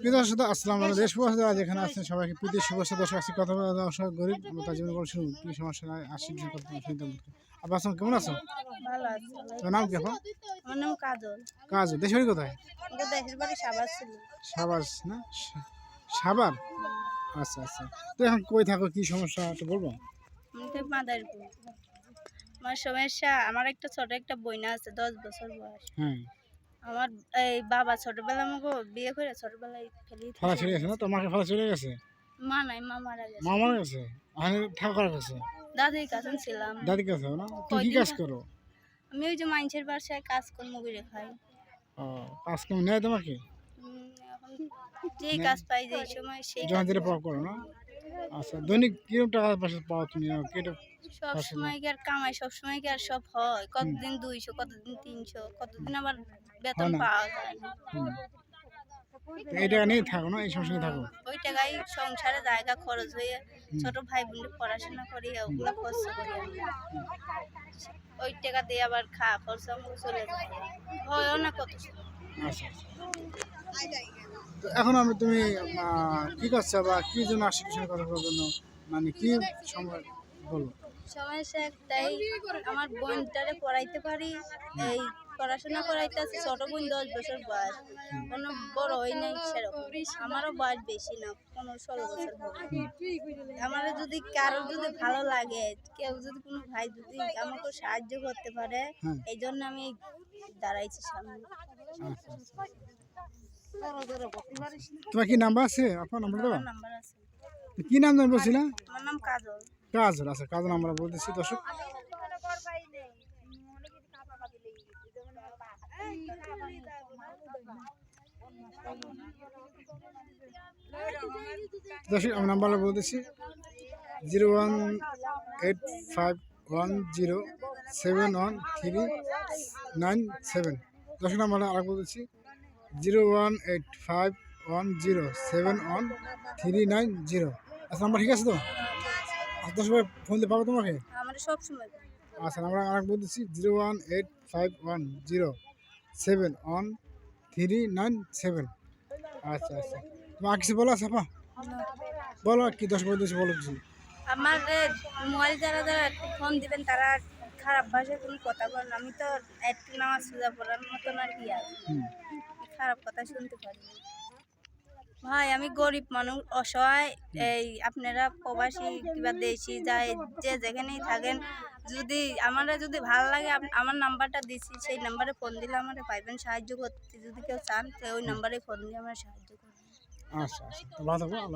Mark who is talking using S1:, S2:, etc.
S1: প্রিয় দর্শক আসসালামু আলাইকুম। দেশ যারা যেখানে আছেন সবাইকে প্রীতি শুভেচ্ছা দর্শক আজকে কথা দর্শক গরিব তার জীবনে বলছি কি সমস্যা আসি আসলাম কেমন আছো। তোমার নাম কি এখন
S2: আমার নাম কাজল।
S1: কাজ দেশের বাড়ি কোথায়?
S2: দেশের বাড়ি সাবাস ছিল
S1: না? সাবার আচ্ছা আচ্ছা। তো এখন কই থাকো কি সমস্যা একটু বলব?
S2: মাদারীপুর। আমার সমস্যা আমার একটা ছোট একটা বইনা আছে দশ বছর বয়স।
S1: হ্যাঁ।
S2: আমার এই বাবা ছোটবেলা আমাকে বিয়ে করে ছোটবেলায় ফেলি
S1: ফালা চলে গেছে না? তোমাকে ফালা চলে গেছে?
S2: মা নাই মা মারা গেছে।
S1: মা মারা গেছে? ওখানে ঠাকুর গেছে
S2: দাদির কাছে ছিলাম।
S1: দাদি কাছে না? তুমি কি কাজ করো?
S2: আমি ওই যে মানুষের বাসায় কাজ কর্ম করে খাই।
S1: ও কাজ কেমন নেয় তোমাকে?
S2: যেই কাজ পাই যেই সময় সেই
S1: যখন দিলে পাওয়া করো না? আচ্ছা দৈনিক কীরকম টাকা পয়সা পাও তুমি? কেটে
S2: সব সময় কি আর কামাই সব সময় কি আর সব হয়? কতদিন দুইশো কতদিন তিনশো কতদিন আবার বেতন পাওয়া যায় না।
S1: এই টাকা নিয়ে থাকো না এই থাকো।
S2: ওই টাকায় সংসারে জায়গা খরচ হয়ে ছোট ভাই বোনের পড়াশোনা করি ওগুলো খরচ করি ওই টাকা দিয়ে আবার খাওয়া খরচ চলে যায়। হয়ও না কত।
S1: আচ্ছা আচ্ছা। এখন আমি তুমি কি করছ বা কি জন্য আসছি কথা বলার জন্য? মানে কি সময়
S2: সমস্যা একটাই আমার বোনটারে পড়াইতে পারি এই পড়াশোনা করাইতে আছে ছোট বোন দশ বছর বয়স। কোনো বড় হয় নাই সেরকম। আমারও বয়স বেশি না কোনো ষোলো বছর আমার যদি কারোর যদি ভালো লাগে কেউ যদি কোনো ভাই যদি আমাকে সাহায্য করতে পারে
S1: হ্যাঁ।
S2: এই জন্য আমি দাঁড়াইছি সামনে।
S1: আচ্ছা আচ্ছা তোমার কি নাম্বার আছে? আপনার নাম্বার
S2: নাম্বার আছে।
S1: কি নাম জানি বলছিলা
S2: আমার কাজল।
S1: কাজ আচ্ছা কাজ নাম্বার বলতেছি দর্শক। দর্শক আমি নাম্বার বলতেছি zero one eight five one zero seven one three nine seven. দর্শক নাম্বার আর বলতেছি zero one eight five one zero seven one three nine zero. আচ্ছা নাম্বার ঠিক আছে তো? আচ্ছা দশ ভাই ফোন দিয়ে পাবো তোমাকে?
S2: আমার সব সময়
S1: আচ্ছা আমরা আর বলতেছি zero one eight five one zero seven one three nine seven. আচ্ছা আচ্ছা। তোমার কিছু বলো আছে আপা বলো কি দশ বলতেছি বলো কিছু।
S2: আমার মোবাইল যারা যারা ফোন দিবেন তারা খারাপ ভাষায় কোনো কথা বলেন আমি তো একটু নামাজ সোজা পড়ার মতন আর কি খারাপ কথা শুনতে পারি। ভাই, আমি গরিব মানুষ, অসহায়। এই আপনারা প্রবাসী কিংবা দেশি, যাই, যে যেখানেই থাকেন, যদি আমার যদি ভালো লাগে আমার নাম্বারটা দিছি, সেই নাম্বারে ফোন দিলে আমার পাইবেন, সাহায্য করতে। যদি কেউ চান, তো ওই নাম্বারে ফোন দিয়ে আমার সাহায্য করবেন।
S1: আচ্ছা আচ্ছা। ভালো থাকব।